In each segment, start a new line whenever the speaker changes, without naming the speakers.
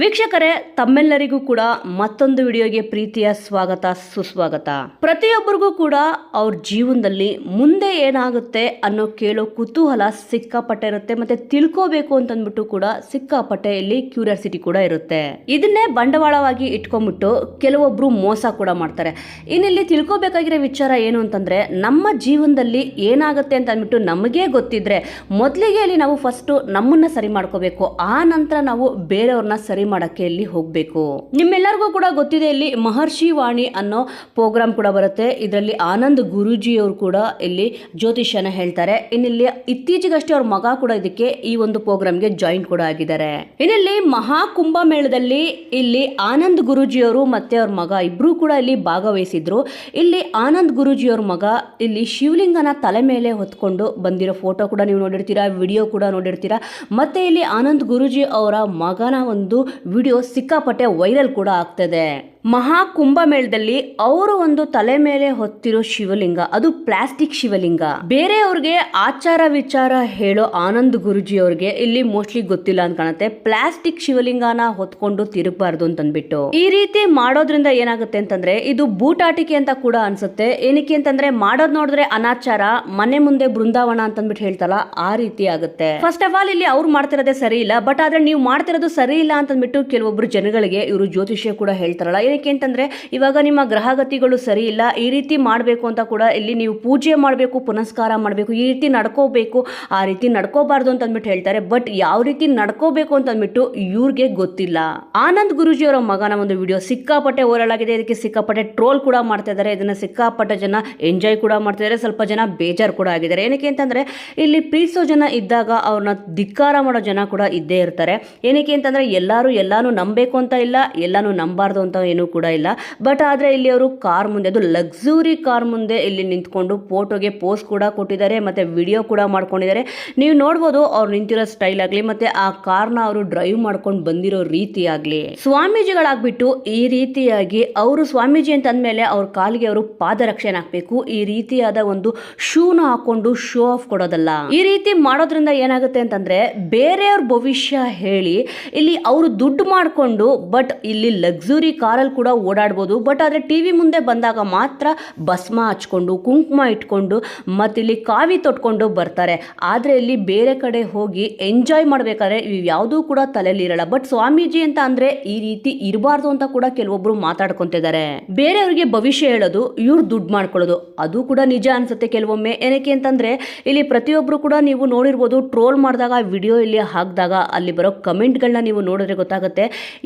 ವೀಕ್ಷಕರೇ, ತಮ್ಮೆಲ್ಲರಿಗೂ ಕೂಡ ಮತ್ತೊಂದು ವಿಡಿಯೋಗೆ ಪ್ರೀತಿಯ ಸ್ವಾಗತ, ಸುಸ್ವಾಗತ. ಪ್ರತಿಯೊಬ್ಬರಿಗೂ ಕೂಡ ಅವ್ರ ಜೀವನದಲ್ಲಿ ಮುಂದೆ ಏನಾಗುತ್ತೆ ಅನ್ನೋ ಕೇಳೋ ಕುತೂಹಲ ಸಿಕ್ಕಾಪಟ್ಟೆ ಇರುತ್ತೆ. ಮತ್ತೆ ತಿಳ್ಕೋಬೇಕು ಅಂತಂದ್ಬಿಟ್ಟು ಕೂಡ ಸಿಕ್ಕಾಪಟ್ಟೆ ಇಲ್ಲಿ ಕ್ಯೂರಿಯಾಸಿಟಿ ಕೂಡ ಇರುತ್ತೆ. ಇದನ್ನೇ ಬಂಡವಾಳವಾಗಿ ಇಟ್ಕೊಂಡ್ಬಿಟ್ಟು ಕೆಲವೊಬ್ರು ಮೋಸ ಕೂಡ ಮಾಡ್ತಾರೆ. ಇನ್ನಿಲ್ಲಿ ತಿಳ್ಕೋಬೇಕಾಗಿರೋ ವಿಚಾರ ಏನು ಅಂತಂದ್ರೆ, ನಮ್ಮ ಜೀವನದಲ್ಲಿ ಏನಾಗುತ್ತೆ ಅಂತ ಅಂದ್ಬಿಟ್ಟು ನಮಗೇ ಗೊತ್ತಿದ್ರೆ, ಮೊದಲಿಗೆ ಅಲ್ಲಿ ನಾವು ಫಸ್ಟ್ ನಮ್ಮನ್ನ ಸರಿ ಮಾಡ್ಕೋಬೇಕು, ಆ ನಂತರ ನಾವು ಬೇರೆಯವ್ರನ್ನ ಸರಿ ಮಾಡಕ್ಕೆ ಇಲ್ಲಿ ಹೋಗ್ಬೇಕು. ನಿಮ್ಮೆಲ್ಲರಿಗೂ ಕೂಡ ಗೊತ್ತಿದೆ ಇಲ್ಲಿ ಮಹರ್ಷಿ ವಾಣಿ ಅನ್ನೋ ಪ್ರೋಗ್ರಾಮ್ ಕೂಡ ಬರುತ್ತೆ. ಇದರಲ್ಲಿ ಆನಂದ್ ಗುರೂಜಿ ಅವರು ಕೂಡ ಇಲ್ಲಿ ಜ್ಯೋತಿಷ್ಯನ ಹೇಳ್ತಾರೆ. ಇನ್ನಿಲ್ಲಿ ಇತ್ತೀಚೆಗಷ್ಟೇ ಅವ್ರ ಮಗ ಕೂಡ ಇದಕ್ಕೆ ಈ ಒಂದು ಪ್ರೋಗ್ರಾಮ್ಗೆ ಜಾಯಿನ್ ಕೂಡ ಆಗಿದ್ದಾರೆ. ಇನ್ನಲ್ಲಿ ಮಹಾಕುಂಭ ಮೇಳದಲ್ಲಿ ಇಲ್ಲಿ ಆನಂದ್ ಗುರೂಜಿಯವರು ಮತ್ತೆ ಅವ್ರ ಮಗ ಇಬ್ರು ಕೂಡ ಇಲ್ಲಿ ಭಾಗವಹಿಸಿದ್ರು. ಇಲ್ಲಿ ಆನಂದ್ ಅವ್ರ ಮಗ ಇಲ್ಲಿ ಶಿವಲಿಂಗನ ತಲೆ ಮೇಲೆ ಹೊತ್ಕೊಂಡು ಬಂದಿರೋ ಫೋಟೋ ಕೂಡ ನೀವು ನೋಡಿರ್ತೀರಾ ವಿಡಿಯೋ ಕೂಡ ನೋಡಿರ್ತೀರಾ. ಮತ್ತೆ ಇಲ್ಲಿ ಆನಂದ್ ಗುರೂಜಿ ಅವರ ಮಗನ ಒಂದು ವಿಡಿಯೋ ಸಿಕ್ಕಾಪಟ್ಟೆ ವೈರಲ್ ಕೂಡ ಆಗ್ತದೆ. ಮಹಾಕುಂಭ ಮೇಳದಲ್ಲಿ ಅವರು ಒಂದು ತಲೆ ಮೇಲೆ ಹೊತ್ತಿರೋ ಶಿವಲಿಂಗ, ಅದು ಪ್ಲಾಸ್ಟಿಕ್ ಶಿವಲಿಂಗ. ಬೇರೆಯವ್ರಿಗೆ ಆಚಾರ ವಿಚಾರ ಹೇಳೋ ಆನಂದ್ ಗುರುಜಿ ಅವ್ರಿಗೆ ಇಲ್ಲಿ ಮೋಸ್ಟ್ಲಿ ಗೊತ್ತಿಲ್ಲ ಅಂತ ಕಾಣುತ್ತೆ. ಪ್ಲಾಸ್ಟಿಕ್ ಶಿವಲಿಂಗನ ಹೊತ್ಕೊಂಡು ತಿರುಗಬಾರ್ದು ಅಂತಂದ್ಬಿಟ್ಟು. ಈ ರೀತಿ ಮಾಡೋದ್ರಿಂದ ಏನಾಗುತ್ತೆ ಅಂತಂದ್ರೆ, ಇದು ಬೂಟಾಟಿಕೆ ಅಂತ ಕೂಡ ಅನ್ಸುತ್ತೆ. ಏನಕ್ಕೆ ಅಂತಂದ್ರೆ, ಮಾಡೋದ್ ನೋಡಿದ್ರೆ ಅನಾಚಾರ, ಮನೆ ಮುಂದೆ ಬೃಂದಾವನ ಅಂತಂದ್ಬಿಟ್ಟು ಹೇಳ್ತಲ್ಲ, ಆ ರೀತಿ ಆಗುತ್ತೆ. ಫಸ್ಟ್ ಆಫ್ ಆಲ್ ಇಲ್ಲಿ ಅವ್ರು ಮಾಡ್ತಿರೋದೇ ಸರಿ ಇಲ್ಲ ಬಟ್ ಆದ್ರೆ ನೀವು ಮಾಡ್ತಿರೋದು ಸರಿ ಇಲ್ಲ ಅಂತಂದ್ಬಿಟ್ಟು ಕೆಲವೊಬ್ರು ಜನಗಳಿಗೆ ಇವರು ಜ್ಯೋತಿಷ್ಯ ಕೂಡ ಹೇಳ್ತಾರಲ್ಲ ಏನಕ್ಕೆ ಅಂತಂದ್ರೆ, ಇವಾಗ ನಿಮ್ಮ ಗ್ರಹಗತಿಗಳು ಸರಿ ಇಲ್ಲ, ಈ ರೀತಿ ಮಾಡಬೇಕು ಅಂತ ಕೂಡ ಇಲ್ಲಿ ನೀವು ಪೂಜೆ ಮಾಡಬೇಕು, ಪುನಸ್ಕಾರ ಮಾಡಬೇಕು, ಈ ರೀತಿ ನಡ್ಕೋಬೇಕು, ಆ ರೀತಿ ನಡ್ಕೋಬಾರ್ದು ಅಂತ ಅಂದ್ಬಿಟ್ಟು ಹೇಳ್ತಾರೆ. ಬಟ್ ಯಾವ ರೀತಿ ನಡ್ಕೋಬೇಕು ಅಂತ ಅಂದ್ಬಿಟ್ಟು ಇವ್ರಿಗೆ ಗೊತ್ತಿಲ್ಲ. ಆನಂದ್ ಗುರುಜಿ ಅವರ ಮಗನ ಒಂದು ವಿಡಿಯೋ ಸಿಕ್ಕಾಪಟ್ಟೆ ಓರಲ್ ಆಗಿದೆ. ಇದಕ್ಕೆ ಸಿಕ್ಕಾಪಟ್ಟೆ ಟ್ರೋಲ್ ಕೂಡ ಮಾಡ್ತಾ ಇದ್ದಾರೆ. ಇದನ್ನ ಸಿಕ್ಕಾಪಟ್ಟೆ ಜನ ಎಂಜಾಯ್ ಕೂಡ ಮಾಡ್ತಾ ಇದ್ದಾರೆ. ಸ್ವಲ್ಪ ಜನ ಬೇಜಾರು ಕೂಡ ಆಗಿದ್ದಾರೆ. ಏನಕ್ಕೆ ಅಂತಂದ್ರೆ, ಇಲ್ಲಿ ಪ್ರೀತಿಸೋ ಜನ ಇದ್ದಾಗ ಅವ್ರನ್ನ ಧಿಕ್ಕಾರ ಮಾಡೋ ಜನ ಕೂಡ ಇದ್ದೇ ಇರ್ತಾರೆ. ಏನಕ್ಕೆ ಅಂತಂದ್ರೆ, ಎಲ್ಲರೂ ಎಲ್ಲಾನು ನಂಬಬೇಕು ಅಂತ ಇಲ್ಲ, ಎಲ್ಲಾನು ನಂಬಾರ್ದು ಅಂತ ಏನೂ ಕೂಡ ಇಲ್ಲ. ಬಟ್ ಆದರೆ ಇಲ್ಲಿ ಅವರು ಕಾರ್ ಮುಂದೆ, ಅದು ಲಕ್ಸುರಿ ಕಾರ್ ಮುಂದೆ ಇಲ್ಲಿ ನಿಂತ್ಕೊಂಡು ಫೋಟೋಗೆ ಪೋಸ್ ಕೂಡ ಕೊಟ್ಟಿದ್ದಾರೆ, ಮತ್ತೆ ವಿಡಿಯೋ ಕೂಡ ಮಾಡ್ಕೊಂಡಿದ್ದಾರೆ. ನೀವು ನೋಡ್ಬೋದು ಅವ್ರು ನಿಂತಿರೋ ಸ್ಟೈಲ್ ಆಗಲಿ, ಮತ್ತೆ ಆ ಕಾರ್ನ ಅವರು ಡ್ರೈವ್ ಮಾಡ್ಕೊಂಡು ಬಂದಿರೋ ರೀತಿ ಆಗಲಿ. ಸ್ವಾಮೀಜಿಗಳಾಗ್ಬಿಟ್ಟು ಈ ರೀತಿಯಾಗಿ ಅವರು ಸ್ವಾಮೀಜಿ ಅಂತ ಅಂದಮೇಲೆ ಅವ್ರ ಕಾಲಿಗೆ ಅವರು ಪಾದರಕ್ಷೆನ ಹಾಕಬೇಕು. ಈ ರೀತಿಯಾದ ಒಂದು ಶೂನ ಹಾಕೊಂಡು ಶೋ ಆಫ್ ಕೊಡೋದಲ್ಲ. ಈ ರೀತಿ ಮಾಡೋದ್ರಿಂದ ಏನಾಗುತ್ತೆ ಅಂತಂದ್ರೆ ಬೇರೆಯವ್ರ ಭವಿಷ್ಯ ಹೇಳಿ, ಇಲ್ಲಿ ಅವರು ದುಡ್ಡು ಮಾಡಿಕೊಂಡು ಬಟ್ ಇಲ್ಲಿ ಲಕ್ಸುರಿ ಕಾರಲ್ಲಿ ಕೂಡ ಓಡಾಡ್ಬೋದು. ಬಟ್ ಆದರೆ ಟಿ ವಿ ಮುಂದೆ ಬಂದಾಗ ಮಾತ್ರ ಭಸ್ಮ ಹಚ್ಕೊಂಡು, ಕುಂಕುಮ ಇಟ್ಕೊಂಡು, ಮತ್ತಿಲ್ಲಿ ಕಾವಿ ತೊಟ್ಕೊಂಡು ಬರ್ತಾರೆ. ಆದರೆ ಇಲ್ಲಿ ಬೇರೆ ಕಡೆ ಹೋಗಿ ಎಂಜಾಯ್ ಮಾಡಬೇಕಾದ್ರೆ ಇವು ಯಾವುದೂ ಕೂಡ ತಲೆಯಲ್ಲಿ ಇರಲ್ಲ ಬಟ್ ಸ್ವಾಮೀಜಿ ಅಂತ ಅಂದರೆ ಈ ರೀತಿ ಇರಬಾರ್ದು ಅಂತ ಕೂಡ ಕೆಲವೊಬ್ಬರು ಮಾತಾಡ್ಕೊಂತಿದ್ದಾರೆ. ಬೇರೆಯವ್ರಿಗೆ ಭವಿಷ್ಯ ಹೇಳೋದು, ಇವ್ರು ದುಡ್ಡು ಮಾಡ್ಕೊಳ್ಳೋದು. ಅದು ಕೂಡ ನಿಜ ಅನ್ಸುತ್ತೆ ಕೆಲವೊಮ್ಮೆ. ಏನಕ್ಕೆ ಅಂತಂದರೆ ಇಲ್ಲಿ ಪ್ರತಿಯೊಬ್ಬರು ಕೂಡ ನೀವು ನೋಡಿರ್ಬೋದು ಟ್ರೋಲ್ ಮಾಡಿದಾಗ ವಿಡಿಯೋ ಇಲ್ಲಿ ಹಾಕಿದಾಗ ಅಲ್ಲಿ ಬರೋ ಕಮೆಂಟ್ಗಳನ್ನ ನೀವು ನೋಡಿದ್ರೆ ಗೊತ್ತಾಗುತ್ತೆ.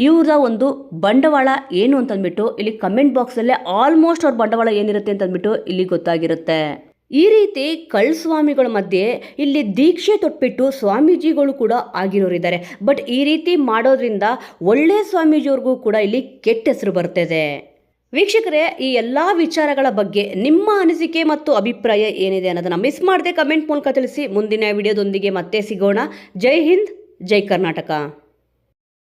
ಇವ್ರ ಒಂದು ಬಂಡವಾಳ ಏನು ಅಂತಂದ್ಬಿಟ್ಟು ಇಲ್ಲಿ ಕಮೆಂಟ್ ಬಾಕ್ಸಲ್ಲೇ ಆಲ್ಮೋಸ್ಟ್ ಅವ್ರ ಬಂಡವಾಳ ಏನಿರುತ್ತೆ ಅಂತಂದ್ಬಿಟ್ಟು ಇಲ್ಲಿ ಗೊತ್ತಾಗಿರುತ್ತೆ. ಈ ರೀತಿ ಕಳ್ ಸ್ವಾಮಿಗಳ ಮಧ್ಯೆ ಇಲ್ಲಿ ದೀಕ್ಷೆ ತೊಟ್ಬಿಟ್ಟು ಸ್ವಾಮೀಜಿಗಳು ಕೂಡ ಆಗಿರೋರಿದ್ದಾರೆ ಬಟ್ ಈ ರೀತಿ ಮಾಡೋದ್ರಿಂದ ಒಳ್ಳೆ ಸ್ವಾಮೀಜಿಯವ್ರಿಗೂ ಕೂಡ ಇಲ್ಲಿ ಕೆಟ್ಟ ಹೆಸರು ಬರ್ತದೆ. ವೀಕ್ಷಕರೇ, ಈ ಎಲ್ಲ ವಿಚಾರಗಳ ಬಗ್ಗೆ ನಿಮ್ಮ ಅನಿಸಿಕೆ ಮತ್ತು ಅಭಿಪ್ರಾಯ ಏನಿದೆ ಅನ್ನೋದನ್ನು ಮಿಸ್ ಮಾಡದೆ ಕಮೆಂಟ್ ಮೂಲಕ ತಿಳಿಸಿ. ಮುಂದಿನ ವಿಡಿಯೋದೊಂದಿಗೆ ಮತ್ತೆ ಸಿಗೋಣ. ಜೈ ಹಿಂದ್, ಜೈ ಕರ್ನಾಟಕ.